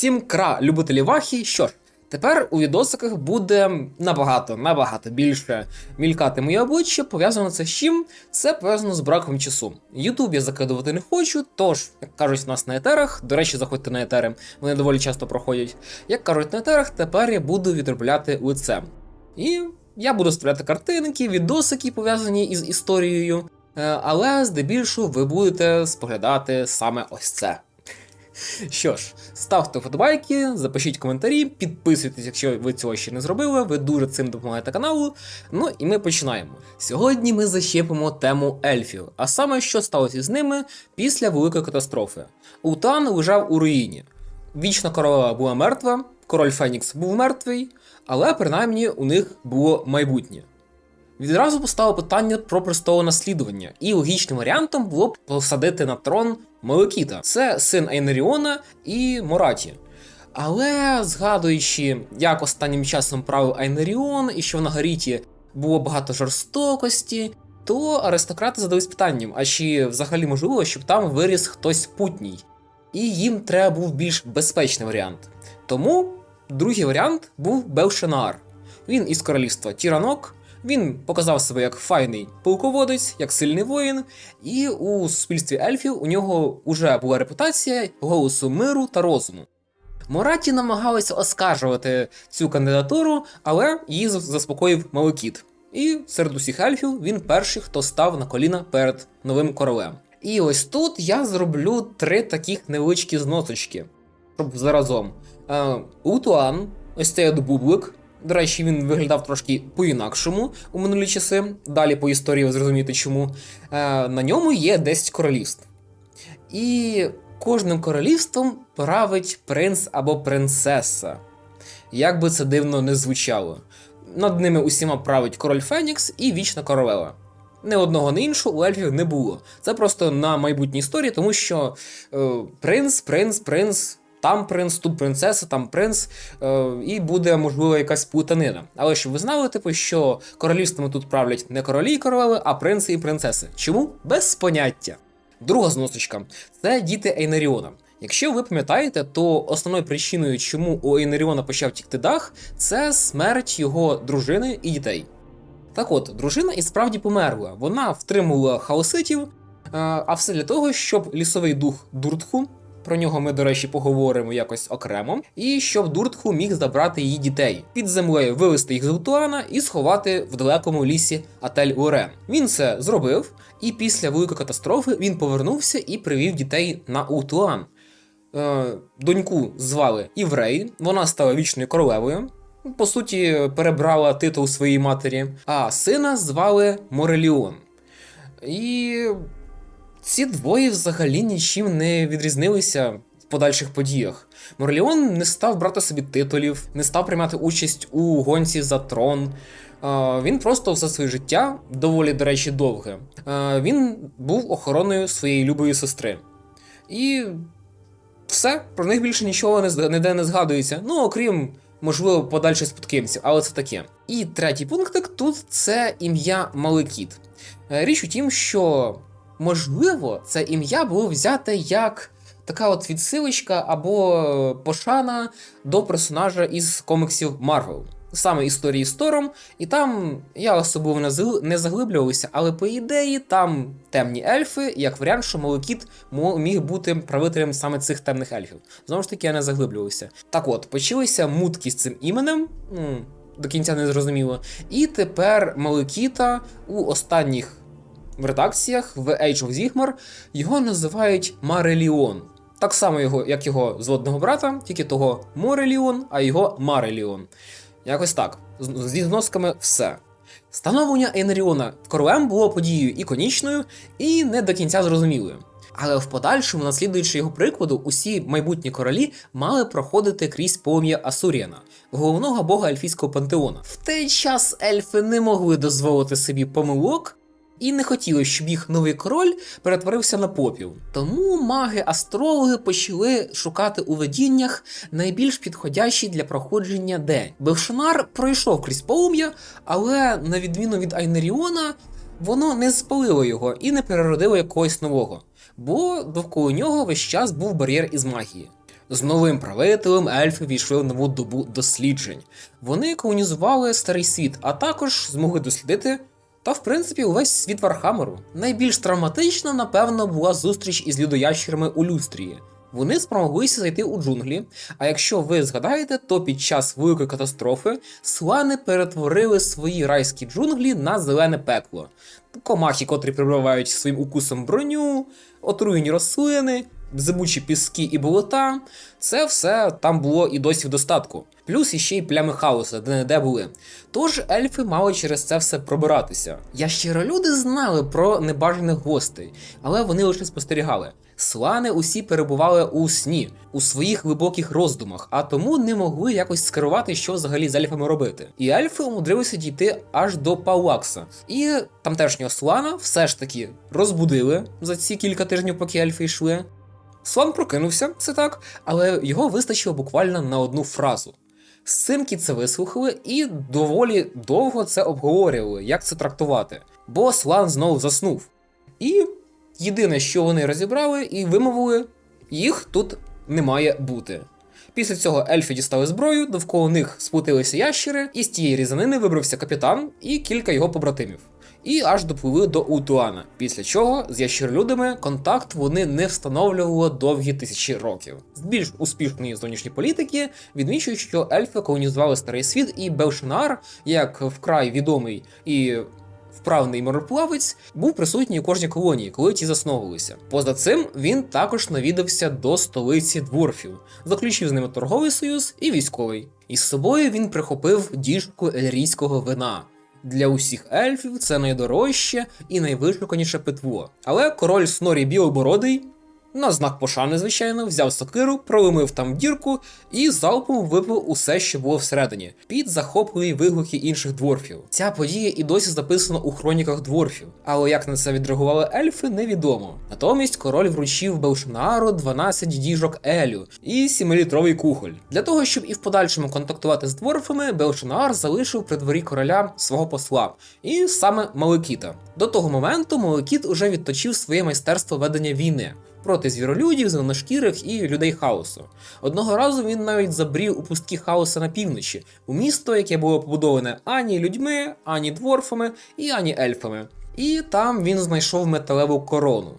Всім кра любителі вахі. Що ж, тепер у відосиках буде набагато, набагато більше мількати моє обличчя. Пов'язано це з чим? Це пов'язано з браком часу. Ютуб я закидувати не хочу, тож, як кажуть, у нас на етерах. До речі, заходьте на етери, вони доволі часто проходять. Як кажуть на етерах, тепер я буду відробляти лице. І я буду створяти картинки, відосики пов'язані із історією. Е, Але здебільшого ви будете споглядати саме ось це. Що ж, ставте вподобайки, запишіть коментарі, підписуйтесь, якщо ви цього ще не зробили, ви дуже цим допомагаєте каналу. Ну і ми починаємо. Сьогодні ми защепимо тему ельфів, а саме що сталося з ними після великої катастрофи. Утан лежав у руїні. Вічна королева була мертва, король Фенікс був мертвий, але принаймні у них було майбутнє. Відразу постало питання про престолонаслідування, і логічним варіантом було б посадити на трон Мелекіта. Це син Айнеріона і Мораті. Але згадуючи, як останнім часом правив Айнеріон і що на Гаріті було багато жорстокості, то аристократи задались питанням: а чи взагалі можливо, щоб там виріс хтось путній? І їм треба був більш безпечний варіант. Тому другий варіант був Белшенаар. Він із королівства Тіранок. Він показав себе як файний полководець, як сильний воїн, і у суспільстві ельфів у нього вже була репутація голосу миру та розуму. Мораті намагалися оскаржувати цю кандидатуру, але її заспокоїв Малекіт. І серед усіх ельфів він перший, хто став на коліна перед новим королем. І ось тут я зроблю три таких невеличкі зносочки, щоб заразом. Е, Утуан, ось цей от бублик. До речі, він виглядав трошки по-інакшому у минулі часи. Далі по історії ви зрозумієте чому. Е, на ньому є 10 королівств. І кожним королівством править принц або принцеса. Як би це дивно не звучало. Над ними усіма править король Фенікс і вічна королева. Не одного, не іншого у ельфів не було. Це просто на майбутній історії, тому що е, принц, принц, принц, там принц, тут принцеса, там принц, е, і буде, можливо, якась плутанина. Але щоб ви знали, типу, що королівствами тут правлять не королі і королеви, а принци і принцеси. Чому? Без поняття. Друга зносочка це діти Ейнаріона. Якщо ви пам'ятаєте, то основною причиною, чому у Ейнаріона почав тікти дах, це смерть його дружини і дітей. Так от, дружина і справді померла. Вона втримувала хаоситів, е, а все для того, щоб лісовий дух Дуртху, про нього ми, до речі, поговоримо якось окремо, і щоб Дуртху міг забрати її дітей, під землею вивести їх з Утуана і сховати в далекому лісі Атель Урен. Він це зробив, і після великої катастрофи він повернувся і привів дітей на Утуан. Е, доньку звали Іврей, вона стала вічною королевою. По суті, перебрала титул своїй матері, а сина звали Мореліон. І ці двоє взагалі нічим не відрізнилися в подальших подіях. Мореліон не став брати собі титулів, не став приймати участь у гонці за трон. Він просто все своє життя, доволі, до речі, довге. Він був охороною своєї любої сестри. І все, про них більше нічого ніде не згадується. Ну, окрім, можливо, подальших спадківців, але це таке. І третій пунктик тут це ім'я Малекіт. Е, Річ у тім, що можливо, це ім'я було взяте як така от відсилочка або пошана до персонажа із коміксів Марвел. Саме історії з Тором, і там я особливо не загл- не заглиблювався, але по ідеї там темні ельфи, як варіант, що Малекіт міг бути правителем саме цих темних ельфів. Знову ж таки, я не заглиблювався. Так от, почалися мутки з цим іменем. До кінця не зрозуміло. І тепер Малекіта у останніх редакціях в Age of Sigmar його називають Мареліон. Так само, його, як його зводного брата, тільки того Мореліон, а його Мареліон. Якось так. Зі зносками все. Становлення Ейнеріона королем було подією іконічною і не до кінця зрозумілою. Але в подальшому, наслідуючи його прикладу, усі майбутні королі мали проходити крізь полум'я Асуріана, головного бога ельфійського пантеона. В той час ельфи не могли дозволити собі помилок і не хотіли, щоб їх новий король перетворився на попіл. Тому маги-астрологи почали шукати у видіннях найбільш підходящий для проходження день. Белшанар пройшов крізь полум'я, але на відміну від Айнеріона, воно не спалило його і не переродило якогось нового, бо довкола нього весь час був бар'єр із магії. З новим правителем ельфи війшли в нову добу досліджень. Вони колонізували старий світ, а також змогли дослідити. Та, в принципі, увесь світ Вархамеру. Найбільш травматична, напевно, була зустріч із людоящерами у Люстрії. Вони спромоглися зайти у джунглі. А якщо ви згадаєте, то під час великої катастрофи слани перетворили свої райські джунглі на зелене пекло. Комахи, котрі прибивають своїм укусом броню, отруєні рослини, зимучі піски і болота. Це все там було і досі в достатку. Плюс іще й плями хаоса, де не де були. Тож ельфи мали через це все пробиратися. Ящеролюди знали про небажаних гостей, але вони лише спостерігали. Слани усі перебували у сні, у своїх глибоких роздумах, а тому не могли якось скерувати, що взагалі з ельфами робити. І ельфи умудрилися дійти аж до Палакса. І тамтешнього слана все ж таки розбудили за ці кілька тижнів, поки ельфи йшли. Слон прокинувся, це так, але його вистачило буквально на одну фразу. Симки це вислухали і доволі довго це обговорювали, як це трактувати. Бо Слан знову заснув. І єдине, що вони розібрали і вимовили, їх тут не має бути. Після цього ельфи дістали зброю, довкола них спутилися ящери, і з тієї різанини вибрався капітан і кілька його побратимів. І аж допливли до Утуана, після чого з ящеролюдами контакт вони не встановлювали довгі тисячі років. З більш успішної зовнішньої політики відмічують, що ельфи колонізували старий світ, і Белшинар, як вкрай відомий і вправний мореплавець, був присутній у кожній колонії, коли ті засновувалися. Поза цим він також навідався до столиці дворфів, заключив з ними торговий союз і військовий. Із собою він прихопив діжку ельрійського вина. Для усіх ельфів це найдорожче і найвишуканіше питво. Але король Снорі Білобородий на знак пошани, звичайно, взяв сокиру, проломив там дірку і залпом випив усе, що було всередині, під захопливі вигуки інших дворфів. Ця подія і досі записана у хроніках дворфів, але як на це відреагували ельфи, невідомо. Натомість король вручив Белшинару 12 діжок Елю і 7-літровий кухоль. Для того, щоб і в подальшому контактувати з дворфами, Белшинар залишив при дворі короля свого посла, і саме Малекіта. До того моменту Малекіт уже відточив своє майстерство ведення війни проти звіролюдів, зеленошкірих і людей хаосу. Одного разу він навіть забрів у пустки хаоса на півночі, у місто, яке було побудоване ані людьми, ані дворфами і ані ельфами. І там він знайшов металеву корону.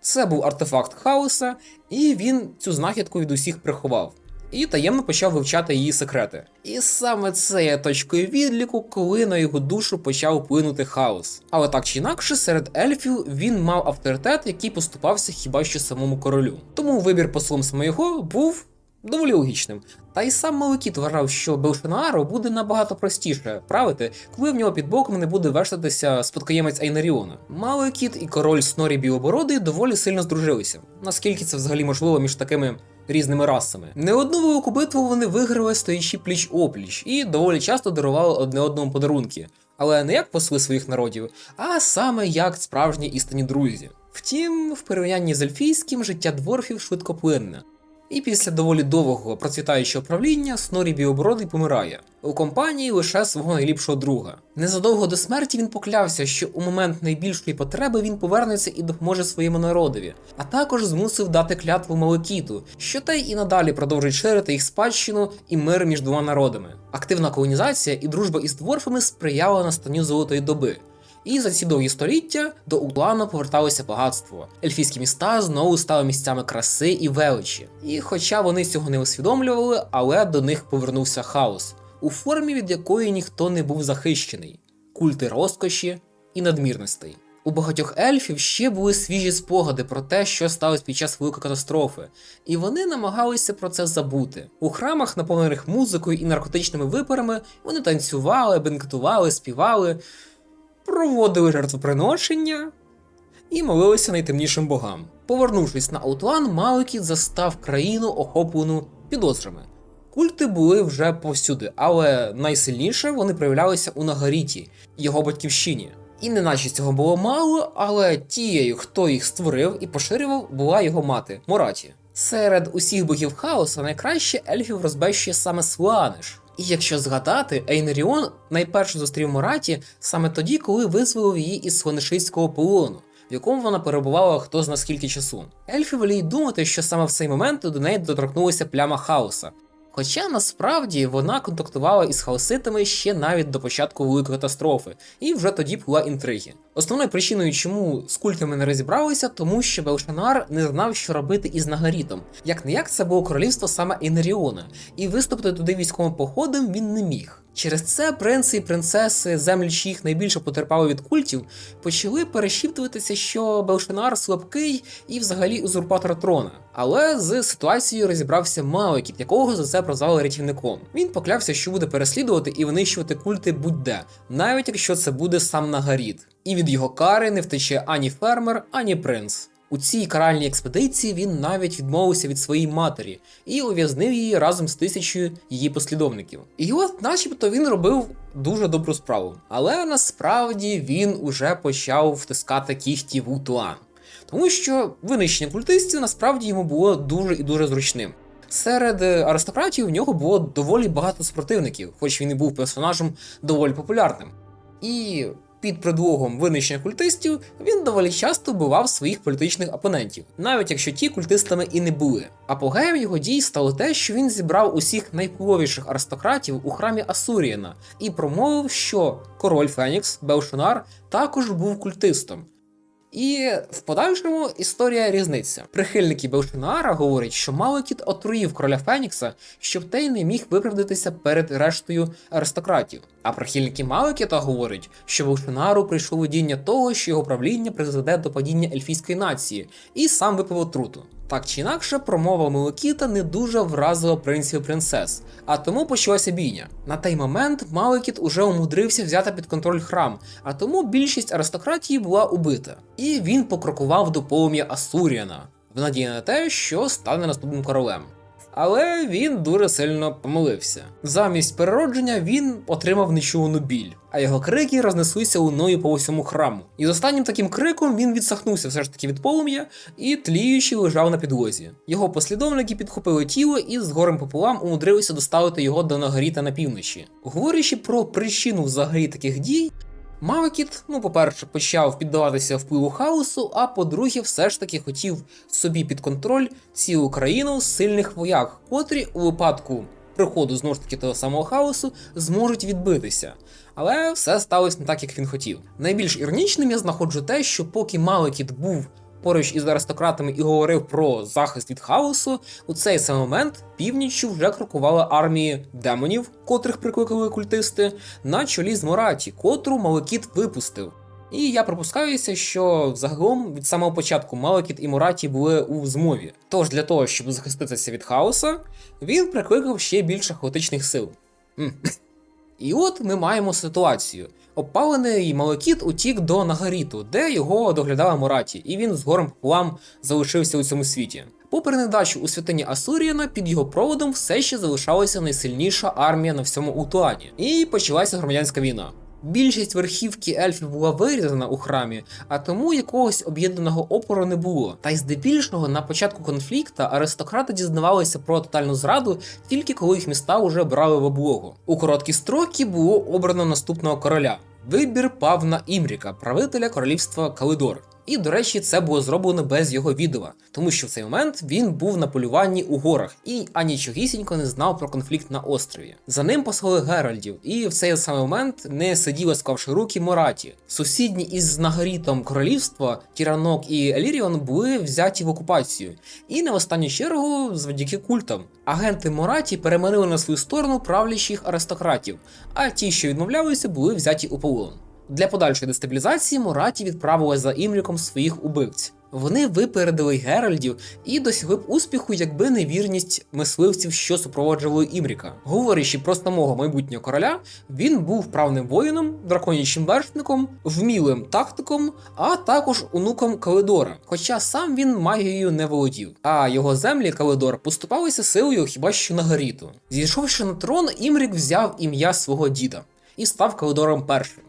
Це був артефакт хаоса, і він цю знахідку від усіх приховав. І таємно почав вивчати її секрети. І саме це є точкою відліку, коли на його душу почав вплинути хаос. Але так чи інакше, серед ельфів він мав авторитет, який поступався хіба що самому королю. Тому вибір послом саме був доволі логічним. Та й сам Малекіт вважав, що Белшинаару буде набагато простіше правити, коли в нього під боком не буде вештатися спадкоємець Айнаріона. Малекіт і король Снорі Білобородий доволі сильно здружилися. Наскільки це взагалі можливо між такими різними расами? Не одну велику битву вони виграли, стоячи пліч опліч, і доволі часто дарували одне одному подарунки. Але не як посли своїх народів, а саме як справжні істинні друзі. Втім, в порівнянні з ельфійським життя дворфів швидкоплинне. І після доволі довгого процвітаючого правління Снорі Біобородий помирає у компанії лише свого найліпшого друга. Незадовго до смерті він поклявся, що у момент найбільшої потреби він повернеться і допоможе своєму народові, а також змусив дати клятву Малекіту, що той і надалі продовжить ширити їх спадщину і мир між двома народами. Активна колонізація і дружба із дворфами сприяла настанню золотої доби. І за ці довгі століття до Утлану поверталося багатство. Ельфійські міста знову стали місцями краси і величі. І хоча вони цього не усвідомлювали, але до них повернувся хаос, у формі від якої ніхто не був захищений, культи розкоші і надмірностей. У багатьох ельфів ще були свіжі спогади про те, що сталося під час великої катастрофи, і вони намагалися про це забути. У храмах, наповнених музикою і наркотичними випарами, вони танцювали, бенкетували, співали проводили жертвоприношення і молилися найтемнішим богам. Повернувшись на Аутлан, Малекіт застав країну, охоплену підозрами. Культи були вже повсюди, але найсильніше вони проявлялися у Нагаріті, його батьківщині. І неначе цього було мало, але тією, хто їх створив і поширював, була його мати Мораті. Серед усіх богів хаоса найкраще ельфів розбещує саме Сланиш. І якщо згадати, Ейнеріон найперше зустрів Мораті саме тоді, коли визволив її із слонишистського полону, в якому вона перебувала хто зна скільки часу. Ельфи воліють думати, що саме в цей момент до неї доторкнулася пляма хаоса. Хоча насправді вона контактувала із хаоситами ще навіть до початку великої катастрофи, і вже тоді була інтриги. Основною причиною, чому з культами не розібралися, тому що Белшанар не знав, що робити із Нагарітом. Як не як це було королівство саме Енеріона, і виступити туди військовим походом він не міг. Через це принци і принцеси, землі чиїх найбільше потерпали від культів, почали перешіптуватися, що Белшанар слабкий і взагалі узурпатор трона. Але з ситуацією розібрався Малекіт, якого за це прозвали рятівником. Він поклявся, що буде переслідувати і винищувати культи будь-де, навіть якщо це буде сам Нагаріт. І від його кари не втече ані фермер, ані принц. У цій каральній експедиції він навіть відмовився від своєї матері і ув'язнив її разом з тисячою її послідовників. І от, начебто, він робив дуже добру справу. Але насправді він уже почав втискати кіхті в Утуан. Тому що винищення культистів насправді йому було дуже і дуже зручним. Серед аристократів в нього було доволі багато супротивників, хоч він і був персонажем доволі популярним. І під предлогом винищення культистів він доволі часто вбивав своїх політичних опонентів, навіть якщо ті культистами і не були. Апогеєм його дій стало те, що він зібрав усіх найвпливовіших аристократів у храмі Асурієна і промовив, що король Фенікс Белшонар також був культистом. І в подальшому історія різниця. Прихильники Белшинаара говорять, що Малекіт отруїв короля Фенікса, щоб той не міг виправдатися перед рештою аристократів. А прихильники Малекіта говорять, що Белшинару прийшло видіння того, що його правління призведе до падіння ельфійської нації, і сам випив отруту. Так чи інакше, промова Мелекіта не дуже вразила принців і принцес, а тому почалася бійня. На той момент Малекіт уже умудрився взяти під контроль храм, а тому більшість аристократії була убита. І він покрокував до полум'я Асуріана, в надії на те, що стане наступним королем. Але він дуже сильно помилився. Замість переродження він отримав нечувану біль, а його крики рознеслися луною по усьому храму. І з останнім таким криком він відсахнувся все ж таки від полум'я і тліючи лежав на підлозі. Його послідовники підхопили тіло і з горем пополам умудрилися доставити його до Нагоріта на півночі. Говорячи про причину взагалі таких дій. Мавикіт, ну, по-перше, почав піддаватися впливу хаосу, а по-друге, все ж таки хотів собі під контроль цілу країну сильних вояк, котрі у випадку приходу знову ж таки того самого хаосу зможуть відбитися. Але все сталося не так, як він хотів. Найбільш іронічним я знаходжу те, що поки Малекіт був поруч із аристократами і говорив про захист від хаосу, у цей самий момент північчю вже крокували армії демонів, котрих прикликали культисти, на чолі з Мораті, котру Малекіт випустив. І я припускаюся, що загалом від самого початку Малекіт і Мораті були у змові. Тож для того, щоб захиститися від хаоса, він прикликав ще більше хаотичних сил. І от ми маємо ситуацію. Опалений Малекіт утік до Нагаріту, де його доглядала Мораті, і він з горем плам залишився у цьому світі. Попри недачу у святині Асуріяна, під його проводом все ще залишалася найсильніша армія на всьому Утуані. І почалася громадянська війна. Більшість верхівки ельфів була вирізана у храмі, а тому якогось об'єднаного опору не було. Та й здебільшого на початку конфлікта аристократи дізнавалися про тотальну зраду тільки коли їх міста вже брали в облогу. У короткі строки було обрано наступного короля. Вибір пав на Імріка, правителя королівства Калидор. І, до речі, це було зроблено без його відома, тому що в цей момент він був на полюванні у горах і анічогісінько не знав про конфлікт на острові. За ним послали Геральдів, і в цей самий момент не сиділи, склавши руки Мораті. Сусідні із Нагарітом королівства Тіранок і Еліріон були взяті в окупацію, і в останню чергу завдяки культам. Агенти Мораті переманили на свою сторону правлячих аристократів, а ті, що відмовлялися, були взяті у полон. Для подальшої дестабілізації Мораті відправили за Імріком своїх убивців. Вони випередили Геральдів і досягли б успіху, якби не вірність мисливців, що супроводжували Імріка. Говорячи про самого майбутнього короля, він був вправним воїном, драконячим вершником, вмілим тактиком, а також онуком Калидора. Хоча сам він магією не володів. А його землі Калидор поступалися силою хіба що на Гаріту. Зійшовши на трон, Імрік взяв ім'я свого діда і став Калидором першим.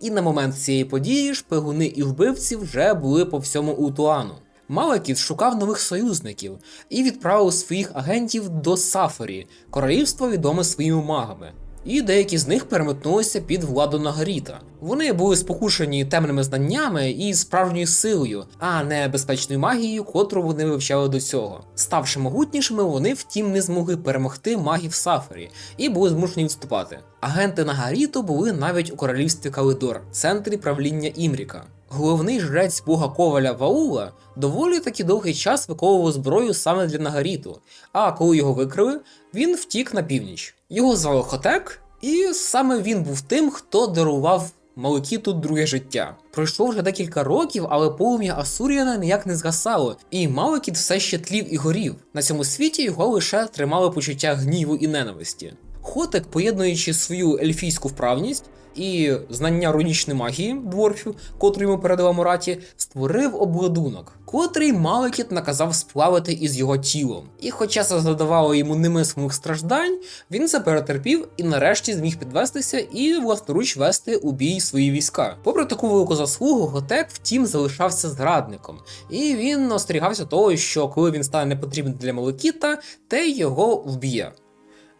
І на момент цієї події шпигуни і вбивці вже були по всьому Утуану. Малекіт шукав нових союзників і відправив своїх агентів до Сафарі, королівство відоме своїми магами. і деякі з них переметнулися під владу Нагаріта. Вони були спокушені темними знаннями і справжньою силою, а не безпечною магією, котру вони вивчали до цього. Ставши могутнішими, вони втім не змогли перемогти магів Сафарі і були змушені відступати. Агенти Нагаріту були навіть у королівстві Калидор, центрі правління Імріка. Головний жрець бога Коваля Ваула доволі таки довгий час виковував зброю саме для Нагаріту, а коли його викрили, він втік на північ. Його звали Хотек, і саме він був тим, хто дарував Маликіту друге життя. Пройшло вже декілька років, але полум'я Асуріана ніяк не згасало, і Маликіт все ще тлів і горів. На цьому світі його лише тримало почуття гніву і ненависті. Хотек, поєднуючи свою ельфійську вправність і знання рунічної магії дворфів, котру йому передала Мураті, створив обладунок, котрий Маликіт наказав сплавити із його тілом. І хоча це задавало йому немислимих страждань, він це перетерпів і нарешті зміг підвестися і власноруч вести у бій свої війська. Попри таку велику заслугу, Готек, втім, залишався зрадником, і він остерігався того, що коли він стане непотрібним для Маликіта, те його вб'є.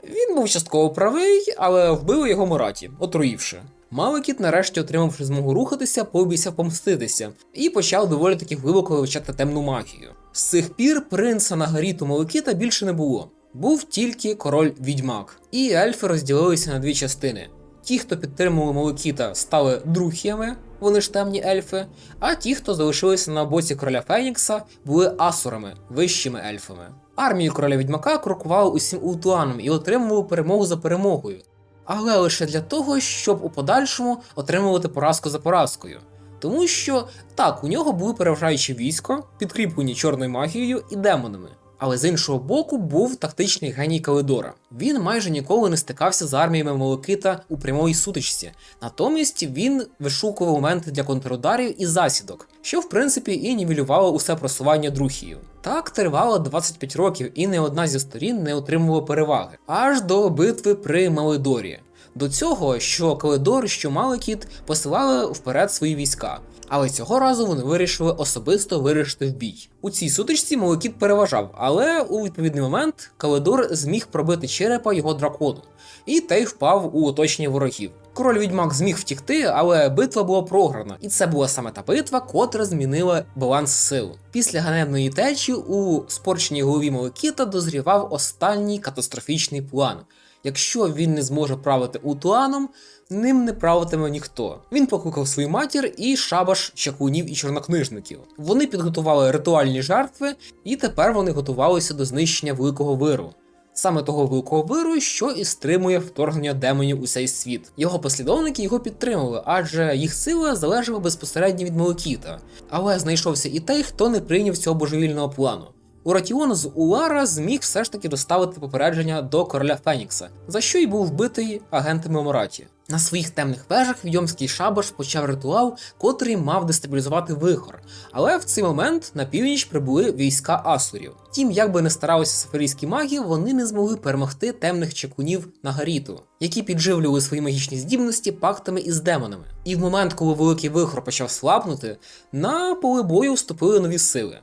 Він був частково правий, але вбили його Мураті, отруївши. Маликіт, нарешті, отримавши змогу рухатися, пообіцяв помститися і почав доволі таки глибоко вивчати темну магію. З цих пір принца на Гаріту Маликіта більше не було. Був тільки король відьмак, і ельфи розділилися на дві частини. Ті, хто підтримували Маликіта, стали друхіями, вони ж темні ельфи, а ті, хто залишилися на боці короля Фенікса, були асурами, вищими ельфами. Армії короля відьмака крокували усім Ултуаном і отримували перемогу за перемогою, але лише для того, щоб у подальшому отримувати поразку за поразкою. Тому що так, у нього були переважаючі військо, підкріплені чорною магією і демонами. Але з іншого боку був тактичний геній Калидора. Він майже ніколи не стикався з арміями Молокита у прямої сутичці. Натомість він вишукував моменти для контрударів і засідок, що в принципі і нівелювало усе просування друхію. Так тривало 25 років, і не одна зі сторін не отримувала переваги аж до битви при Малидорі. До цього, що Калидор, що Маликіт посилали вперед свої війська. Але цього разу вони вирішили особисто вирішити в бій. У цій сутичці Маликіт переважав, але у відповідний момент Калидор зміг пробити черепа його дракону, і той впав у оточення ворогів. Король відьмак зміг втікти, але битва була програна, і це була саме та битва, котра змінила баланс сил. Після ганебної течі у спорченій голові Маликіта дозрівав останній катастрофічний план. Якщо він не зможе правити Утуаном, ним не правитиме ніхто. Він покликав свою матір і шабаш чаклунів і чорнокнижників. Вони підготували ритуальні жертви, і тепер вони готувалися до знищення великого виру. Саме того великого виру, що і стримує вторгнення демонів у цей світ. Його послідовники його підтримували, адже їх сила залежала безпосередньо від Молокіта. Але знайшовся і той, хто не прийняв цього божевільного плану. Уратіон з Улара зміг все ж таки доставити попередження до короля Фенікса, за що й був вбитий агентами Мораті. На своїх темних вежах відьомський шабаш почав ритуал, котрий мав дестабілізувати вихор. Але в цей момент на північ прибули війська асурів. Тім, як би не старалися сафарійські маги, вони не змогли перемогти темних чекунів на Гаріту, які підживлювали свої магічні здібності пактами із демонами. І в момент, коли великий вихор почав слабнути, на поле бою вступили нові сили.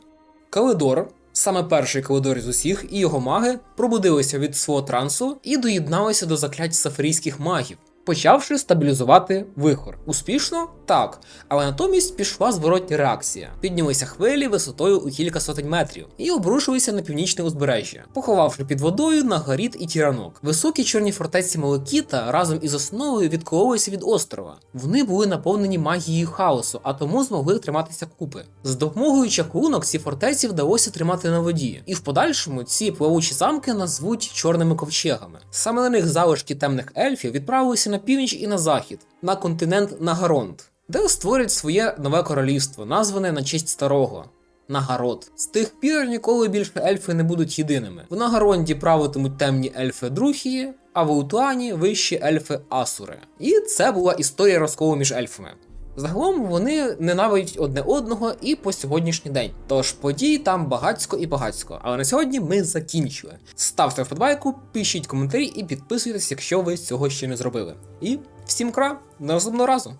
Калидор, Саме перший калидор з усіх і його маги пробудилися від свого трансу і доєдналися до заклять сафарійських магів, почавши стабілізувати вихор. Успішно? Так, але натомість пішла зворотня реакція. Піднялися хвилі висотою у кілька сотень метрів і обрушилися на північне узбережжя, поховавши під водою Нагаріт і тіранок. Високі чорні фортеці Маликіта разом із основою відкололися від острова. Вони були наповнені магією хаосу, а тому змогли триматися купи. З допомогою чаклунок ці фортеці вдалося тримати на воді, і в подальшому ці плавучі замки назвуть чорними ковчегами. Саме на них залишки темних ельфів відправилися на північ і на захід, на континент Нагаронт, де створять своє нове королівство, назване на честь старого. Нагарод. З тих пір ніколи більше ельфи не будуть єдиними. В Нагаронді правитимуть темні ельфи Друхії, а в Утуані вищі ельфи Асури. І це була історія розколу між ельфами. Загалом вони ненавидять одне одного і по сьогоднішній день. Тож подій там багацько і багацько. Але на сьогодні ми закінчили. Ставте вподобайку, пишіть коментарі і підписуйтесь, якщо ви цього ще не зробили. І всім кра, до наступного разу!